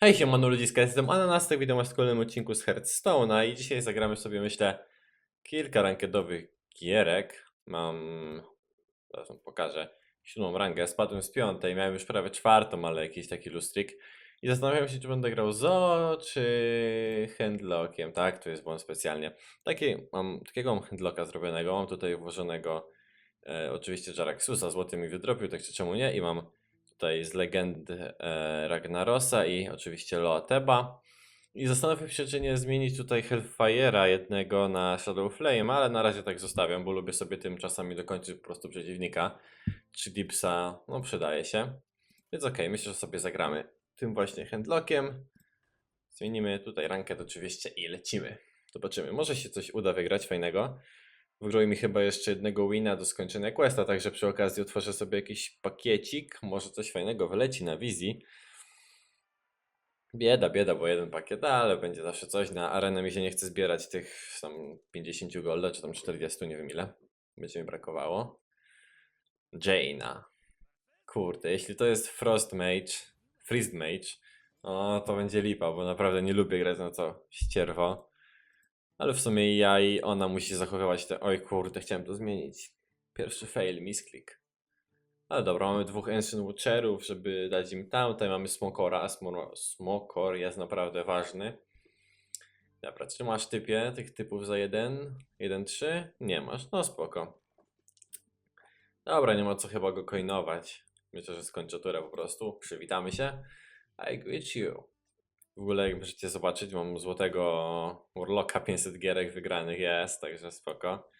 Hej, siemano ludziska, jestem Ananastek, witam was w kolejnym odcinku z Hearthstone'a i dzisiaj zagramy sobie, myślę, kilka rankedowych gierek. Mam, zaraz wam pokażę, siódmą rangę, spadłem z piątej, miałem już prawie czwartą, ale jakiś taki lustrik. I zastanawiam się, czy będę grał Zo, czy Handlockiem, tak, to jest błąd specjalnie. Taki, mam, takiego mam Handlocka zrobionego, mam tutaj włożonego e, oczywiście Jaraxusa, złoty mi wydropił, tak czy czemu nie, i mam tutaj z legend e, Ragnarosa i oczywiście Loateba. I zastanawiam się, czy nie zmienić tutaj Hellfire'a jednego na Shadow Flame, ale na razie tak zostawiam, bo lubię sobie tym czasami dokończyć po prostu przeciwnika. Czy Dipsa, no przydaje się. Więc okej, myślę, że sobie zagramy tym właśnie handlockiem. Zmienimy tutaj rankę oczywiście i lecimy. Zobaczymy, może się coś uda wygrać fajnego. Wygrał mi chyba jeszcze jednego wina do skończenia questa, także przy okazji otworzę sobie jakiś pakiecik, może coś fajnego wyleci na wizji. Bieda, bieda, bo jeden pakiet, ale będzie zawsze coś. Na arenę mi się nie chce zbierać tych tam 50 golda, czy tam 40, nie wiem ile. Będzie mi brakowało. Jaina. Kurde, jeśli to jest Frost Mage, Freeze Mage, no to będzie lipa, bo naprawdę nie lubię grać na to ścierwo. Ale w sumie ja i ona musi zachowywać te... Oj kurde, chciałem to zmienić. Pierwszy fail, misklik. Ale dobra, mamy dwóch Ancient Watcherów, żeby dać im tam. Tutaj mamy Smokora, a Smo- Smokor jest naprawdę ważny. Dobra, czy masz typie tych typów za jeden? Jeden, trzy? Nie masz, no spoko. Dobra, nie ma co chyba go coinować. Myślę, że skończę turę po prostu. Przywitamy się. I greet you. W ogóle jak możecie zobaczyć, mam złotego Warlocka 500 gierek wygranych jest, także spoko.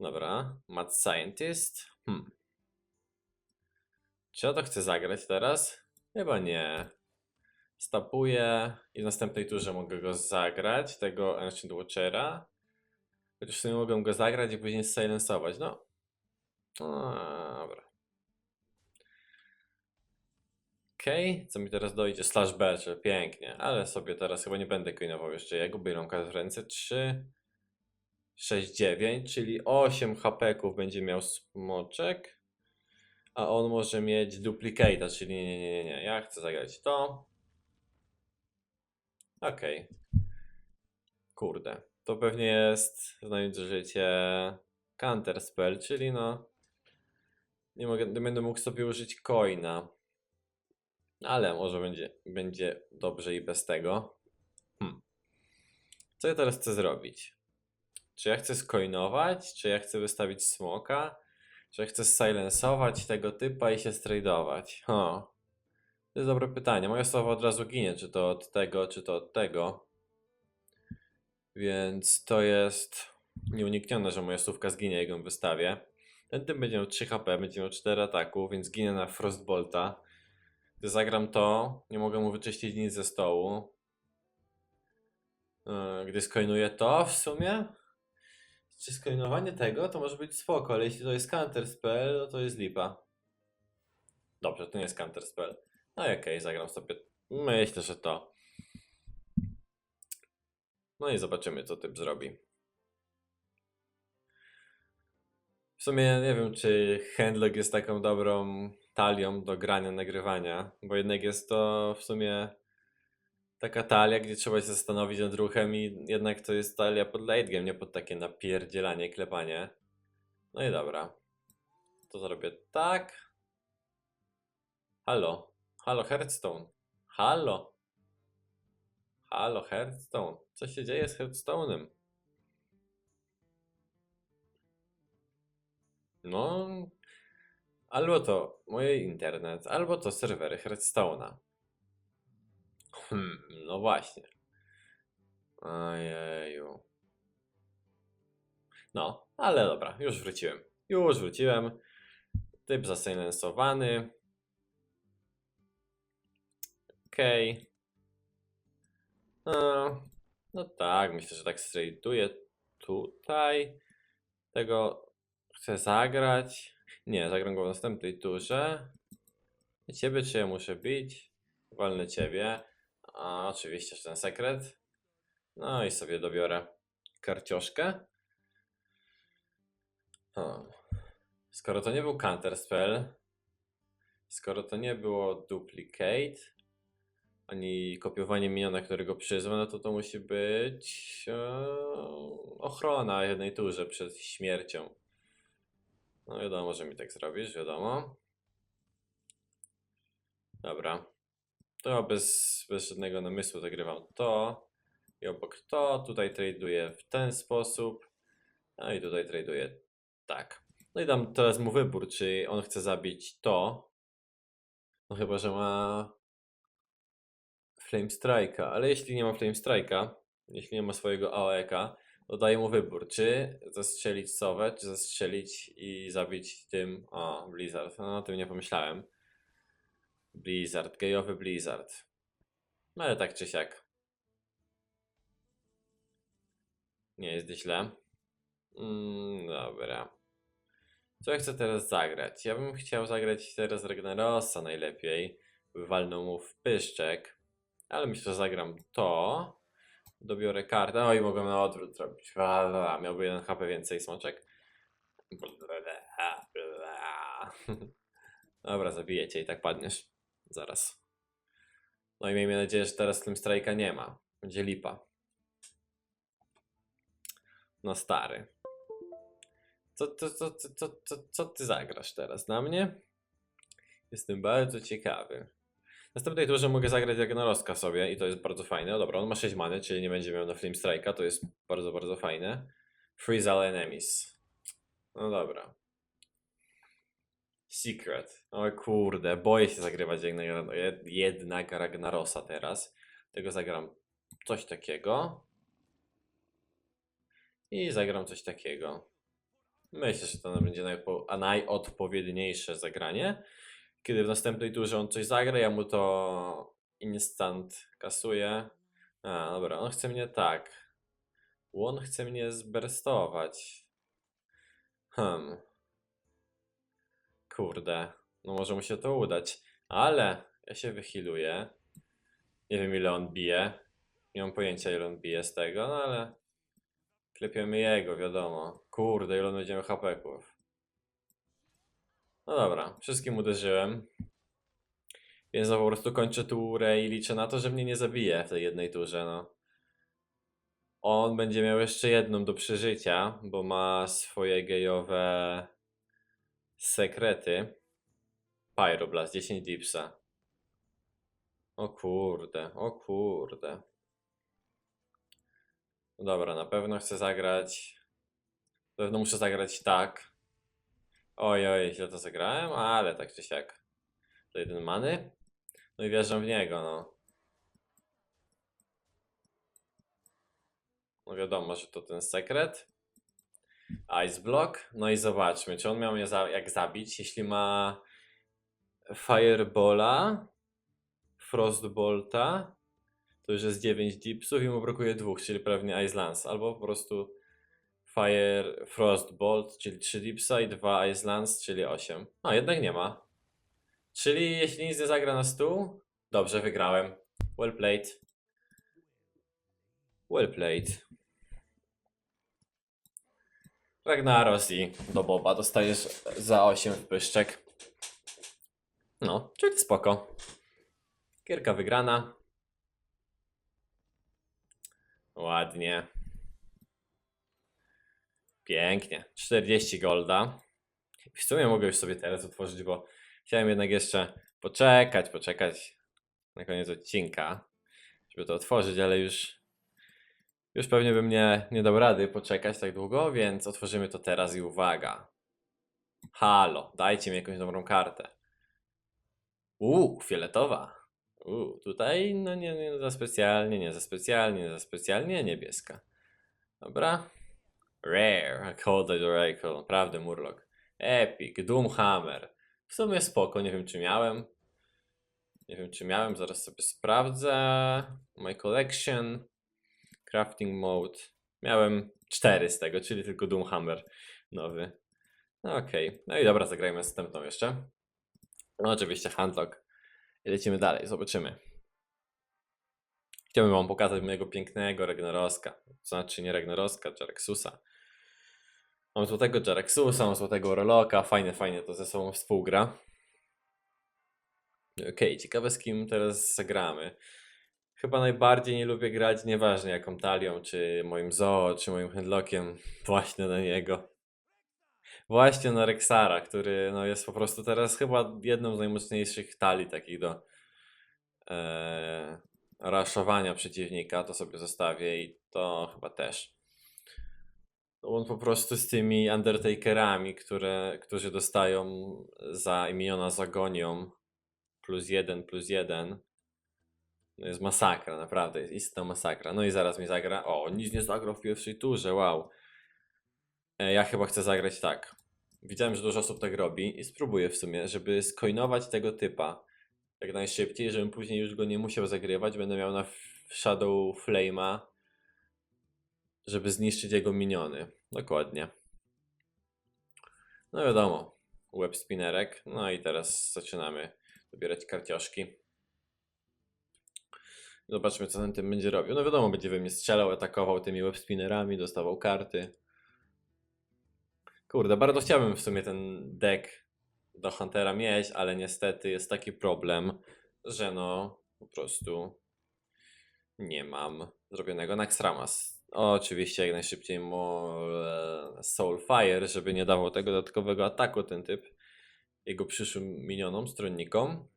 Dobra, Mad Scientist. Hmm. Czy ja to chcę zagrać teraz? Chyba nie. Stapuję i w następnej turze mogę go zagrać, tego Ancient Watchera. Chociaż w sumie mogę go zagrać i później silensować. No. no dobra. Okej, co mi teraz dojdzie? Slash B, czyli pięknie, ale sobie teraz chyba nie będę coinował jeszcze jego, bo ile w ręce? 3, 6, 9, czyli 8 HP-ków będzie miał smoczek, a on może mieć duplicate'a, czyli nie, nie, nie, nie, ja chcę zagrać to. Okej. Kurde, to pewnie jest, znając życie, counter spell, czyli no, nie, mogę, nie będę mógł sobie użyć coina. Ale może będzie, będzie dobrze i bez tego. Hmm. Co ja teraz chcę zrobić? Czy ja chcę skoinować? Czy ja chcę wystawić smoka? Czy ja chcę silensować tego typa i się stradować? O. To jest dobre pytanie. Moja słowa od razu ginie, czy to od tego, czy to od tego. Więc to jest nieuniknione, że moja słówka zginie, jak ją wystawię. Ten typ będzie miał 3 HP, będzie miał 4 ataku, więc ginie na Frostbolta. Gdy zagram to, nie mogę mu wyczyścić nic ze stołu. Yy, Gdy skoinuję to w sumie, czy skoinowanie tego to może być spoko, ale jeśli to jest counter spell, no to jest lipa. Dobrze, to nie jest counter spell. No i okej, zagram sobie. Myślę, że to. No i zobaczymy, co typ zrobi. W sumie nie wiem, czy Handlock jest taką dobrą talią do grania, nagrywania, bo jednak jest to w sumie taka talia, gdzie trzeba się zastanowić nad ruchem i jednak to jest talia pod late game, nie pod takie napierdzielanie, klepanie. No i dobra. To zrobię tak. Halo. Halo Hearthstone. Halo. Halo Hearthstone. Co się dzieje z Hearthstone'em? No, albo to mój internet, albo to serwery Hearthstone'a. Hmm, no właśnie. Ojeju. No, ale dobra, już wróciłem. Już wróciłem. Typ zasilensowany. Okej. No, no tak, myślę, że tak straightuje tutaj. Tego chcę zagrać. Nie, zagram go w następnej turze. Ciebie czy ja muszę bić? Walnę ciebie. A oczywiście, ten sekret. No i sobie dobiorę karcioszkę. O. Skoro to nie był counter spell, skoro to nie było duplicate, ani kopiowanie miniona, którego przyzwa, no to to musi być e, ochrona jednej turze przed śmiercią. No wiadomo, że mi tak zrobisz, wiadomo. Dobra. To bez, bez żadnego namysłu zagrywam to. I obok to, tutaj traduję w ten sposób. No i tutaj traduję tak. No i dam teraz mu wybór, czy on chce zabić to. No chyba, że ma Flame Strike'a, ale jeśli nie ma Flame Strike'a, jeśli nie ma swojego AOE-ka, to daję mu wybór, czy zastrzelić Sowę, czy zastrzelić i zabić tym, o, Blizzard, no o tym nie pomyślałem. Blizzard, gejowy Blizzard. No ale tak czy siak. Nie jest źle. Mm, dobra. Co ja chcę teraz zagrać? Ja bym chciał zagrać teraz Ragnarosa najlepiej. Wywalną mu w pyszczek. Ale myślę, że zagram to. Dobiorę kartę. O i mogę na odwrót zrobić. Miałby jeden HP więcej smoczek. Dobra, zabiję cię i tak padniesz. Zaraz. No i miejmy nadzieję, że teraz tym strajka nie ma. Będzie lipa. No stary. Co, co, co, co, co, co ty zagrasz teraz na mnie? Jestem bardzo ciekawy. Następnej turze mogę zagrać Ragnaroska sobie i to jest bardzo fajne. Dobra, on ma 6 many, czyli nie będzie miał na Flame Strike'a, to jest bardzo, bardzo fajne. Freeze all enemies. No dobra. Secret. O kurde, boję się zagrywać jednak, jednak Ragnarosa teraz. Tego zagram coś takiego. I zagram coś takiego. Myślę, że to będzie najodpowiedniejsze zagranie. Kiedy w następnej turze on coś zagra, ja mu to instant kasuję. A, dobra, on chce mnie tak. On chce mnie zberstować. Hmm. Kurde, no może mu się to udać. Ale ja się wychiluję. Nie wiem ile on bije. Nie mam pojęcia ile on bije z tego, no ale klepiemy jego, wiadomo. Kurde, ile on będziemy hapeków. No dobra, wszystkim uderzyłem. Więc no po prostu kończę turę i liczę na to, że mnie nie zabije w tej jednej turze, no. On będzie miał jeszcze jedną do przeżycia, bo ma swoje gejowe sekrety. Pyroblast, 10 dipsa. O kurde, o kurde. Dobra, na pewno chcę zagrać. Na pewno muszę zagrać tak. Oj, oj, źle to zagrałem, ale tak czy siak. To jeden many. No i wierzę w niego, no. No wiadomo, że to ten sekret. Ice Block. No i zobaczmy, czy on miał mnie za jak zabić. Jeśli ma Firebola, Frostbolta, to już jest 9 dipsów i mu brakuje dwóch, czyli pewnie Ice Lance. Albo po prostu Fire Frostbolt, czyli 3 dipsa i 2 Ice Lance, czyli 8. A, jednak nie ma. Czyli jeśli nic nie zagra na stół, dobrze, wygrałem. Well played. Well played. Ragnaros i do Boba dostajesz za 8 w pyszczek. No, czyli spoko. Gierka wygrana. Ładnie. Pięknie. 40 golda. W sumie mogę już sobie teraz otworzyć, bo chciałem jednak jeszcze poczekać, poczekać na koniec odcinka, żeby to otworzyć, ale już już pewnie bym nie, nie dał rady poczekać tak długo, więc otworzymy to teraz i uwaga. Halo, dajcie mi jakąś dobrą kartę. Uuu, fioletowa. Uuu, tutaj no nie, nie za specjalnie, nie za specjalnie, nie za specjalnie, niebieska. Dobra. Rare, Cold Oracle, naprawdę Murloc. Epic, Doomhammer. W sumie spoko, nie wiem czy miałem. Nie wiem czy miałem, zaraz sobie sprawdzę. My collection. Crafting mode. Miałem 4 z tego, czyli tylko Doomhammer nowy. No okej. No i dobra, zagrajmy następną jeszcze. No oczywiście handlock. I lecimy dalej, zobaczymy. Chciałbym wam pokazać mojego pięknego Ragnaroska. To znaczy nie Ragnaroska, Jareksusa. Mam złotego Jareksusa, mam złotego Orloka. Fajnie, fajnie to ze sobą współgra. Okej, ciekawe z kim teraz zagramy. Chyba najbardziej nie lubię grać, nieważne jaką talią, czy moim Zoo, czy moim Handlockiem, właśnie na niego. Właśnie na Rexara, który no, jest po prostu teraz chyba jedną z najmocniejszych talii takich do e, raszowania przeciwnika, to sobie zostawię i to chyba też. On po prostu z tymi Undertakerami, które, którzy dostają za imiona zagonią plus jeden, plus jeden. No jest masakra, naprawdę, jest istna masakra. No i zaraz mi zagra. O, nic nie zagrał w pierwszej turze, wow. E, Ja chyba chcę zagrać tak. Widziałem, że dużo osób tak robi i spróbuję w sumie, żeby skoinować tego typa jak najszybciej, żebym później już go nie musiał zagrywać. Będę miał na Shadow Flame'a, żeby zniszczyć jego miniony. Dokładnie. No wiadomo, web spinnerek. No i teraz zaczynamy dobierać karcioszki. Zobaczmy, co ten tym będzie robił. No wiadomo, będzie we mnie strzelał, atakował tymi web spinnerami, dostawał karty. Kurde, bardzo chciałbym w sumie ten deck do Huntera mieć, ale niestety jest taki problem, że no po prostu nie mam zrobionego Naxxramas. Oczywiście jak najszybciej mu e, Soulfire, żeby nie dawał tego dodatkowego ataku ten typ jego przyszłym minionom, stronnikom.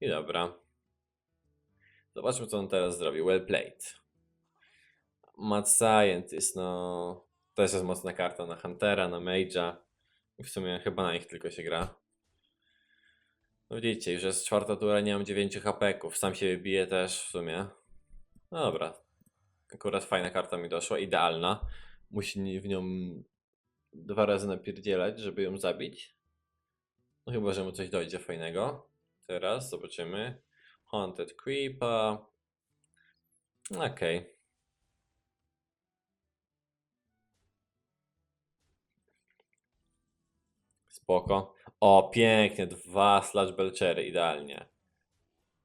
I dobra. Zobaczmy co on teraz zrobi. Well played. Mad Scientist, no też jest mocna karta na Huntera, na Mage'a. W sumie chyba na nich tylko się gra. No widzicie, już jest czwarta tura, nie mam 9 hapeków. Sam się bije też w sumie. No dobra. Akurat fajna karta mi doszła, idealna. Musi w nią dwa razy napierdzielać, żeby ją zabić. No chyba, że mu coś dojdzie fajnego. Teraz zobaczymy. Haunted Creepa. Okej. Spoko. O, pięknie, dwa slash belchery, idealnie.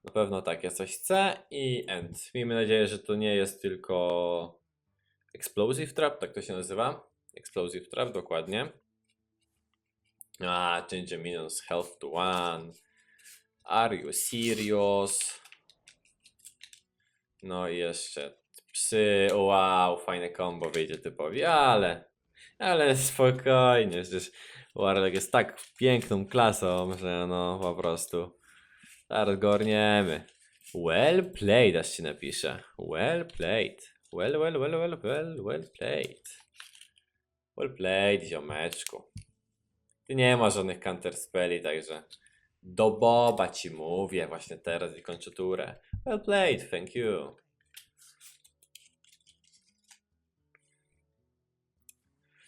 Na pewno tak, ja coś chcę i end. Miejmy nadzieję, że to nie jest tylko Explosive Trap, tak to się nazywa. Explosive Trap, dokładnie. A, change minions health to one. Are you serious? No i jeszcze psy, wow, fajne combo wyjdzie typowi, ale, ale spokojnie, przecież Warlock jest tak piękną klasą, że no po prostu zaraz. Well played, aż ci napiszę. Well played. Well, well, well, well, well, well played. Well played, ziomeczku. Ty nie ma żadnych counter spelli, także do Boba ci mówię właśnie teraz i kończę turę. Well played, thank you.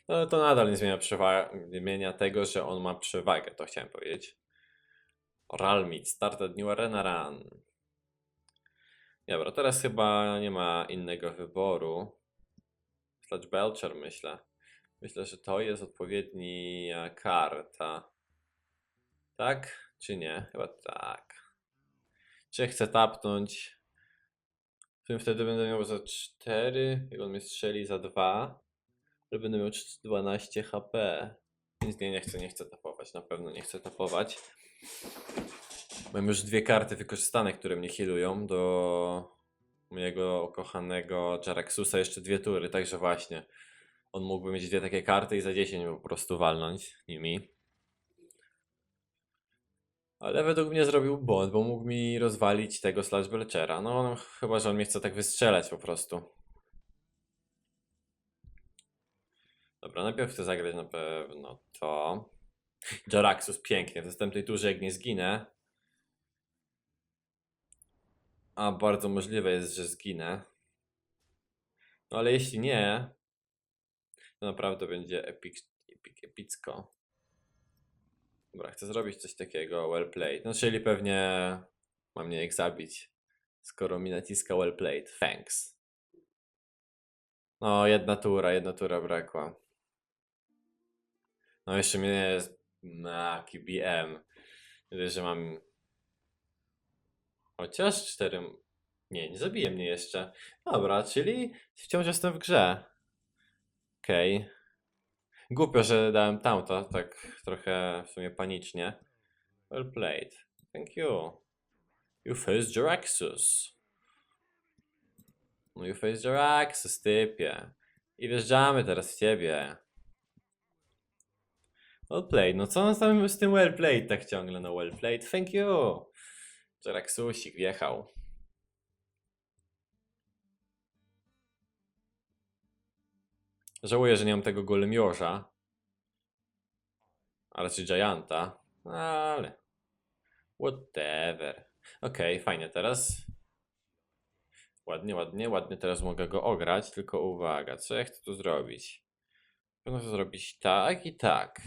No to nadal nie zmienia, nie zmienia tego, że on ma przewagę, to chciałem powiedzieć. Ralmit, start at New Arena Run. Dobra, teraz chyba nie ma innego wyboru. Sludge Belcher myślę. Myślę, że to jest odpowiednia karta. Tak? Czy nie? Chyba tak. Czy chcę tapnąć? W tym wtedy będę miał za 4, jak on mnie strzeli za 2, ale będę miał 12 HP. Więc nie, nie chcę, nie chcę tapować, na pewno nie chcę tapować. Mam już dwie karty wykorzystane, które mnie healują do mojego kochanego Jaraxusa jeszcze dwie tury, także właśnie. On mógłby mieć dwie takie karty i za 10 po prostu walnąć nimi. Ale według mnie zrobił błąd, bo mógł mi rozwalić tego Slash Belchera. No on, chyba, że on mnie chce tak wystrzelać po prostu. Dobra, najpierw chcę zagrać na pewno to. Jaraxus pięknie, w następnej turze jak nie zginę. A bardzo możliwe jest, że zginę. No ale jeśli nie, to naprawdę będzie epic, epic, epicko. Dobra, chcę zrobić coś takiego, well played. No czyli pewnie mam mnie ich zabić, skoro mi naciska well played. Thanks. No, jedna tura, jedna tura brakła. No jeszcze mnie na KBM. Widzę, że mam chociaż 4. Nie, nie zabije mnie jeszcze. Dobra, czyli wciąż jestem w grze. Okej. Głupio, że dałem tamto, tak trochę w sumie panicznie. Well played. Thank you. You face Jaraxus. No you face Jaraxus, typie. I wjeżdżamy teraz w ciebie. Well played. No co on tam z tym well played tak ciągle? No well played. Thank you. Jaraxusik wjechał. Żałuję, że nie mam tego golemiorza. A raczej Gianta. Ale. Whatever. Okej, fajnie teraz. Ładnie, ładnie, ładnie teraz mogę go ograć, tylko uwaga, co ja chcę tu zrobić? Mogę to zrobić tak i tak.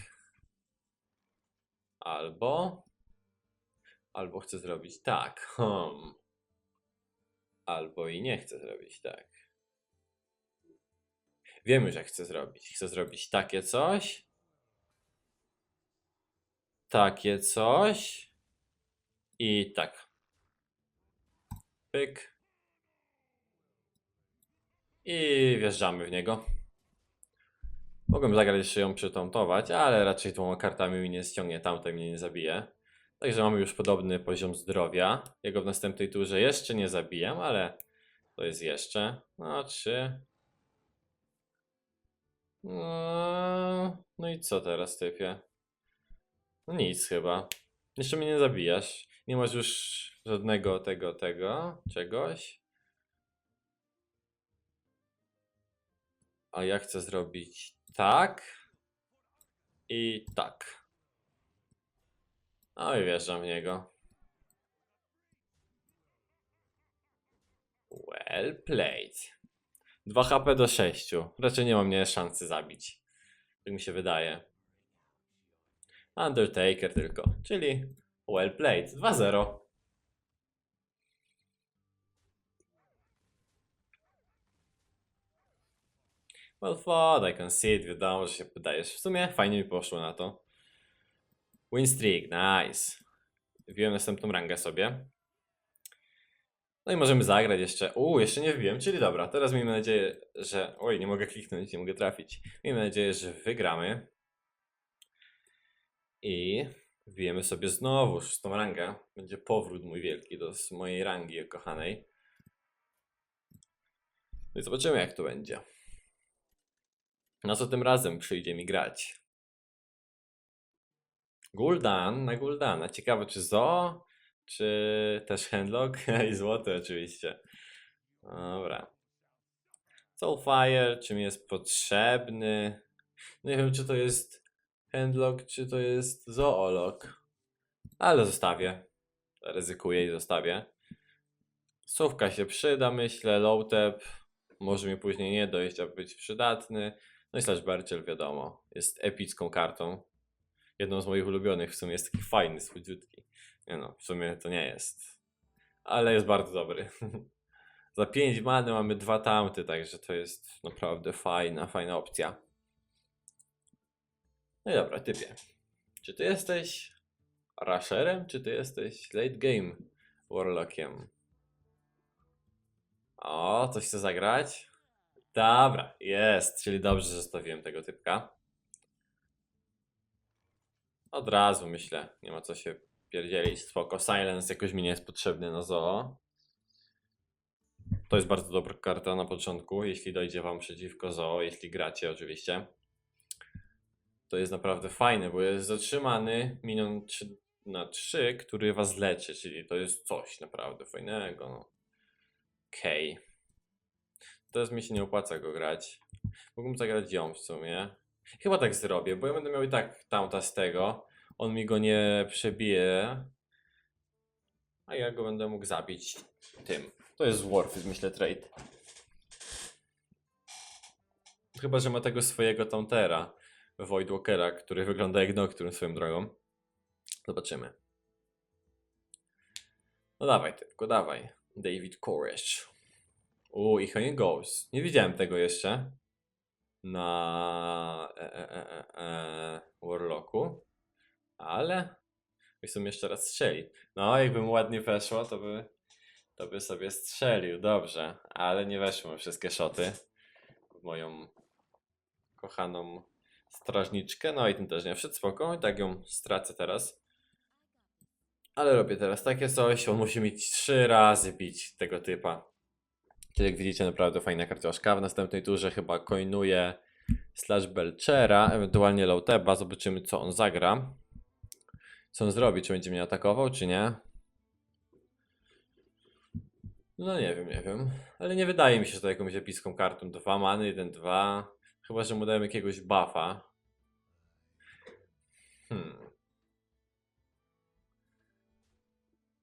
Albo... Albo chcę zrobić tak. Hmm. Albo i nie chcę zrobić tak. Wiem już jak chcę zrobić. Chcę zrobić takie coś. Takie coś. I tak. Pyk. I wjeżdżamy w niego. Mogłem zagrać jeszcze ją przytomtować, ale raczej tą kartami mi nie ściągnie, tamtej mnie nie zabije. Także mamy już podobny poziom zdrowia. Jego w następnej turze jeszcze nie zabijam, ale to jest jeszcze. No, trzy. No, no i co teraz, typie? No nic chyba. Jeszcze mnie nie zabijasz. Nie masz już żadnego tego, tego, czegoś. A ja chcę zrobić tak i tak. No i wjeżdżam w niego. Well played. 2 HP do 6. Raczej nie mam mnie szansy zabić. Tak mi się wydaje. Undertaker tylko, czyli well played. 2-0. Well fought, I it. Wiadomo, że się podajesz. W sumie fajnie mi poszło na to. Win streak, nice. Wbiłem następną rangę sobie. No i możemy zagrać jeszcze. Uuu, jeszcze nie wbiłem, czyli dobra. Teraz miejmy nadzieję, że. Oj, nie mogę kliknąć, nie mogę trafić. Miejmy nadzieję, że wygramy. I wbijemy sobie znowu szóstą rangę. Będzie powrót mój wielki do mojej rangi kochanej. No i zobaczymy, jak to będzie. Na co tym razem przyjdzie mi grać? Guldan na Guldana. Ciekawe, czy Zo, czy też Handlock? I złoty oczywiście. Dobra. Soulfire, czy mi jest potrzebny? Nie wiem, czy to jest Handlock, czy to jest Zoolog. Ale zostawię. Ryzykuję i zostawię. Słówka się przyda, myślę. Lowtep może mi później nie dojść, aby być przydatny. No i Slash Berciel, wiadomo, jest epicką kartą. Jedną z moich ulubionych, w sumie jest taki fajny, słodziutki. Nie no, w sumie to nie jest. Ale jest bardzo dobry. Za 5 many mamy dwa tamty, także to jest naprawdę fajna, fajna opcja. No i dobra, typie. Czy ty jesteś Rusherem, czy ty jesteś late game Warlockiem? O, coś chce zagrać? Dobra, jest, czyli dobrze, że zostawiłem tego typka. Od razu myślę, nie ma co się pierdzielić, spoko. Silence jakoś mi nie jest potrzebny na Zoo. To jest bardzo dobra karta na początku, jeśli dojdzie wam przeciwko Zoo, jeśli gracie oczywiście. To jest naprawdę fajne, bo jest zatrzymany minion 3 na 3, który was leczy, czyli to jest coś naprawdę fajnego. No. Okej. Teraz mi się nie opłaca go grać. Mógłbym zagrać ją w sumie. Chyba tak zrobię, bo ja będę miał i tak tamta z tego. On mi go nie przebije. A ja go będę mógł zabić tym. To jest it, myślę, trade. Chyba, że ma tego swojego Tauntera, Voidwalkera, który wygląda jak Nocturne swoją drogą. Zobaczymy. No dawaj, tylko dawaj. David Koresh. U, i Honey Ghost. Nie widziałem tego jeszcze na e, e, e, e, e, Warlocku, ale byśmy jeszcze raz strzeli. No, jakby mu ładnie weszło, to by, to by sobie strzelił, dobrze, ale nie weszły wszystkie szoty w moją kochaną strażniczkę. No i ten też nie wszedł spoko, i tak ją stracę teraz. Ale robię teraz takie coś, on musi mieć trzy razy bić tego typa. Czyli jak widzicie, naprawdę fajna karcioszka. W następnej turze chyba coinuje slash Belchera, ewentualnie Lauteba. Zobaczymy, co on zagra. Co on zrobi, czy będzie mnie atakował, czy nie. No nie wiem, nie wiem. Ale nie wydaje mi się, że to jakąś epicką kartą. Dwa many, jeden, dwa. Chyba, że mu dałem jakiegoś buffa.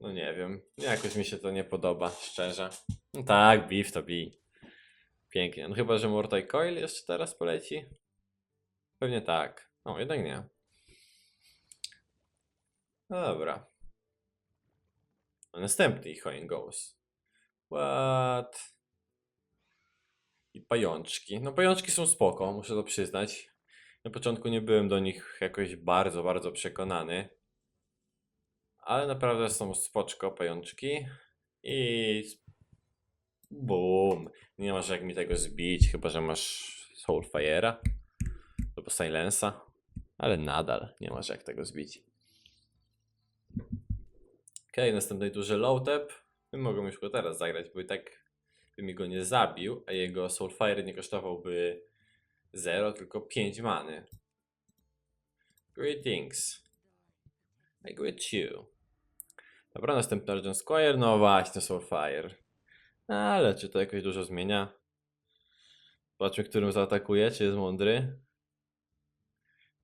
No nie wiem. Jakoś mi się to nie podoba, szczerze. No tak, beef to bij. Pięknie. No chyba, że Mortal Coil jeszcze teraz poleci? Pewnie tak. O, jednak nie. No dobra. A następny coin goes. What? I pajączki. No pajączki są spoko, muszę to przyznać. Na początku nie byłem do nich jakoś bardzo, bardzo przekonany. Ale naprawdę są spoczko pajączki. I... Boom. Nie masz jak mi tego zbić, chyba że masz Soulfire'a albo Silensa. Ale nadal nie masz jak tego zbić. Okej, okay, następnej turze Lowtep. Mogę już go teraz zagrać, bo i tak by mi go nie zabił, a jego Soulfire nie kosztowałby 0, tylko 5 many. Greetings. I greet you. Dobra, następny Legend Squire, no właśnie Soulfire. Ale czy to jakoś dużo zmienia? Zobaczmy, którym zaatakuje, czy jest mądry.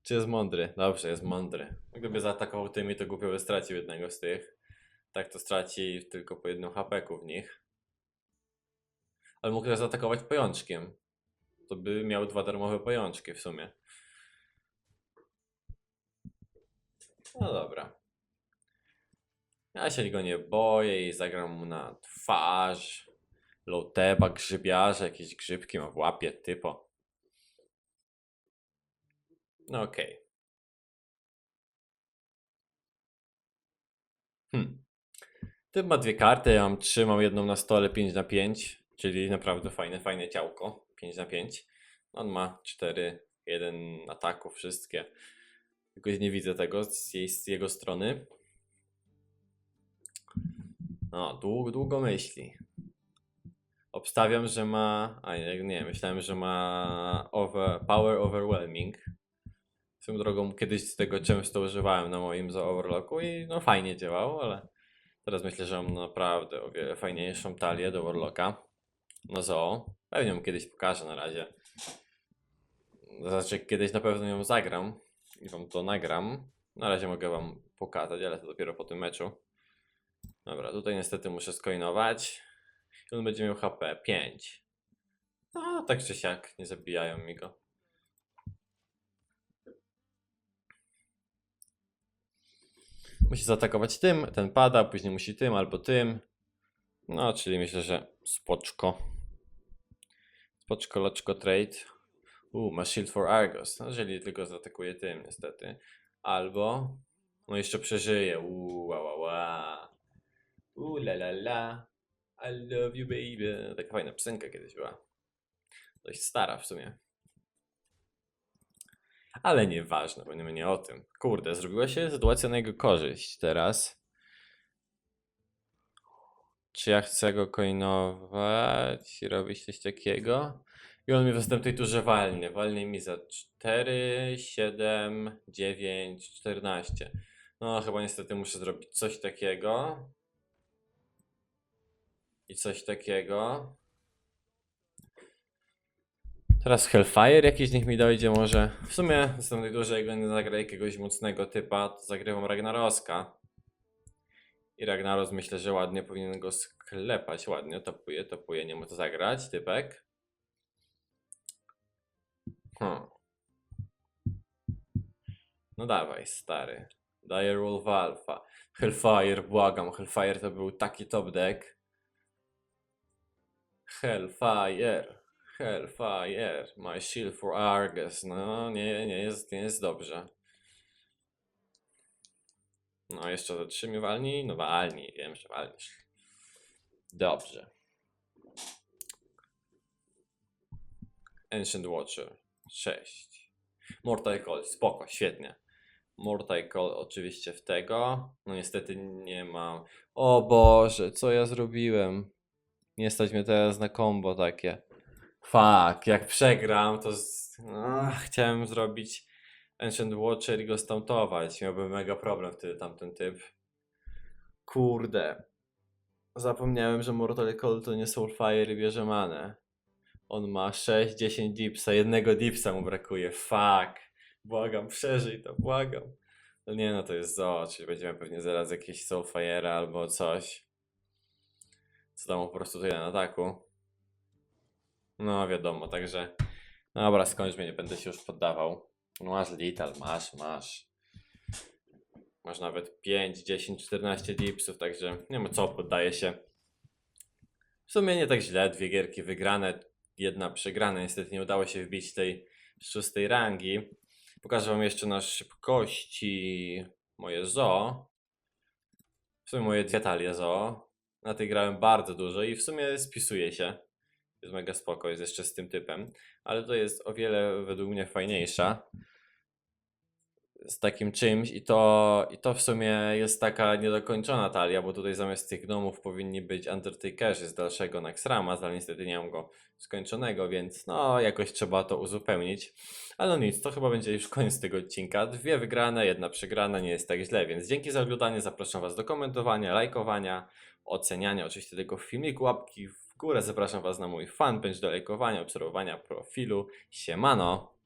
Czy jest mądry? Dobrze, jest mądry. Gdyby zaatakował tymi, to głupio by stracił jednego z tych. Tak to straci tylko po jednym hapeku w nich. Ale mógł też zaatakować pajączkiem. To by miał dwa darmowe pajączki w sumie. No dobra. Ja się go nie boję i zagram mu na twarz. Loteba, grzybiarze, jakieś grzybki ma w łapie, typo. No okej. Okay. Hmm. Typ ma dwie karty, ja mam trzy, mam jedną na stole 5 na 5 czyli naprawdę fajne, fajne ciałko, 5 na 5 On ma 4, 1 ataku, wszystkie. Jakoś nie widzę tego z jego strony. No, długo, długo myśli. Obstawiam, że ma. A nie, nie, myślałem, że ma over, power overwhelming. Swoją drogą kiedyś z tego często używałem na moim za Overlocku i no fajnie działało, ale teraz myślę, że mam naprawdę o wiele fajniejszą talię do Warlocka. No zo. Pewnie mu kiedyś pokażę na razie. Znaczy kiedyś na pewno ją zagram i wam to nagram. Na razie mogę wam pokazać, ale to dopiero po tym meczu. Dobra, tutaj niestety muszę skoinować. I on będzie miał HP 5. No, tak czy siak, nie zabijają mi go. Musi zaatakować tym, ten pada, później musi tym albo tym. No, czyli myślę, że spoczko. Spoczko, loczko, trade. U, ma shield for Argos. No, jeżeli tylko zaatakuje tym, niestety. Albo, no jeszcze przeżyje. Uuu, wa, wa, wa. Uuu, la, la, la. I love you, baby. Taka fajna piosenka kiedyś była. Dość stara w sumie. Ale nieważne, bo nie o tym. Kurde, zrobiła się sytuacja na jego korzyść teraz. Czy ja chcę go coinować i robić coś takiego? I on mi w następnej turze walnie. Walnie mi za 4, 7, 9, 14. No, chyba niestety muszę zrobić coś takiego. I coś takiego. Teraz Hellfire jakiś niech mi dojdzie może. W sumie następnej turze jak będę zagrał jakiegoś mocnego typa, to zagrywam Ragnaroska. I Ragnaros myślę, że ładnie powinien go sklepać. Ładnie, topuje, topuje, nie ma to zagrać, typek. Hmm. No dawaj, stary. Daję Wolf Alpha. Hellfire, błagam. Hellfire to był taki top deck. Hellfire. Hellfire. My shield for Argus. No, nie, nie jest, nie jest dobrze. No, jeszcze za walni? No walni, wiem, że walnisz. Dobrze. Ancient Watcher. 6. Mortal Coil, spoko, świetnie. Mortal Call oczywiście w tego. No niestety nie mam. O Boże, co ja zrobiłem? Nie stać mnie teraz na combo takie. Fuck, jak przegram, to z... Ach, chciałem zrobić Ancient Watcher i go stuntować. Miałbym mega problem wtedy tamten typ. Kurde. Zapomniałem, że Mortal Call to nie Soulfire i bierze manę. On ma 6-10 dipsa, jednego dipsa mu brakuje. Fuck. Błagam, przeżyj to, błagam. No nie no, to jest zo, czyli będziemy pewnie zaraz jakieś Soulfire'a albo coś. Co tam po prostu tutaj na ataku. No wiadomo, także... Dobra, skończmy, nie będę się już poddawał. No masz Lital, masz, masz. Masz nawet 5, 10, 14 dipsów, także nie ma co, poddaje się. W sumie nie tak źle, dwie gierki wygrane, jedna przegrana. Niestety nie udało się wbić tej szóstej rangi. Pokażę wam jeszcze na szybkości moje zoo. W sumie moje dwie talie zoo. Na tej grałem bardzo dużo i w sumie spisuje się. Jest mega spoko, jest jeszcze z tym typem. Ale to jest o wiele według mnie fajniejsza z takim czymś i to, i to w sumie jest taka niedokończona talia, bo tutaj zamiast tych gnomów powinni być Undertakerzy z dalszego Naxrama, ale niestety nie mam go skończonego, więc no jakoś trzeba to uzupełnić. Ale no nic, to chyba będzie już koniec tego odcinka. Dwie wygrane, jedna przegrana, nie jest tak źle, więc dzięki za oglądanie, zapraszam Was do komentowania, lajkowania, oceniania oczywiście tego filmiku, łapki w górę, zapraszam Was na mój fanpage do lajkowania, obserwowania profilu. Siemano!